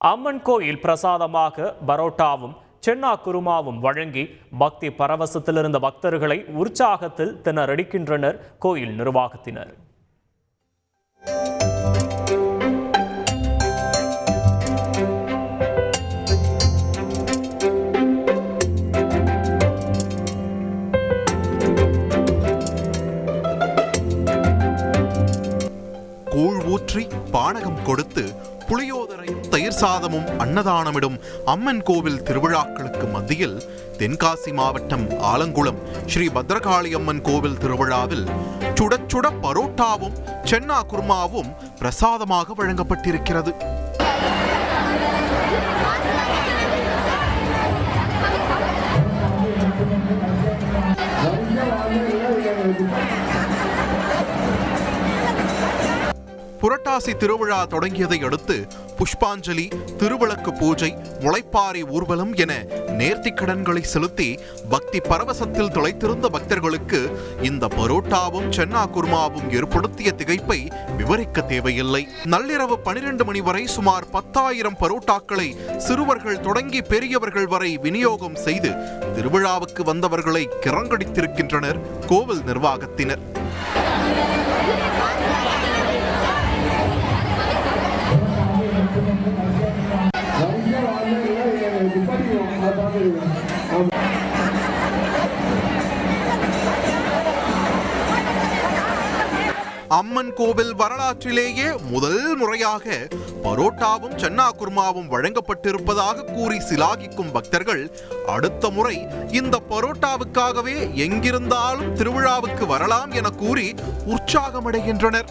அம்மன் கோயில் பிரசாதமாக பரோட்டாவும் சென்னா குருமாவும் வழங்கி பக்தி பரவசத்தில் இருந்த பக்தர்களை உற்சாகத்தில் திணறடிக்கின்றனர் கோயில் நிர்வாகத்தினர். கூழ் ஊற்றி பானகம் கொடுத்து புளியோதரையும் தயிர் சாதமும் அன்னதானமிடும் அம்மன் கோவில் திருவிழாக்களுக்கு மத்தியில் தென்காசி மாவட்டம் ஆலங்குளம் ஸ்ரீ பத்ரகாளி அம்மன் கோவில் திருவிழாவில் சுட சுட பரோட்டாவும் சென்னா குருமாவும் பிரசாதமாக வழங்கப்பட்டிருக்கிறது. புரட்டாசி திருவிழா தொடங்கியதை அடுத்து புஷ்பாஞ்சலி திருவிளக்கு பூஜை முளைப்பாரி ஊர்வலம் என நேர்த்திக்கடன்களை செலுத்தி பக்தி பரவசத்தில் திளைத்திருந்த பக்தர்களுக்கு இந்த பரோட்டாவும் சென்னா குருமாவும் ஏற்படுத்திய திகைப்பை விவரிக்க தேவையில்லை. நள்ளிரவு பனிரெண்டு மணி வரை சுமார் பத்தாயிரம் பரோட்டாக்களை சிறுவர்கள் தொடங்கி பெரியவர்கள் வரை விநியோகம் செய்து திருவிழாவுக்கு வந்தவர்களை கிறங்கடித்திருக்கின்றனர் கோவில் நிர்வாகத்தினர். அம்மன் கோவில் வரலாற்றிலேயே முதல் முறையாக பரோட்டாவும் சன்னா குர்மாவும் வழங்கப்பட்டிருப்பதாக கூறி சிலாகிக்கும் பக்தர்கள் அடுத்த முறை இந்த பரோட்டாவுக்காகவே எங்கிருந்தாலும் திருவிழாவுக்கு வரலாம் என கூறி உற்சாகமடைகின்றனர்.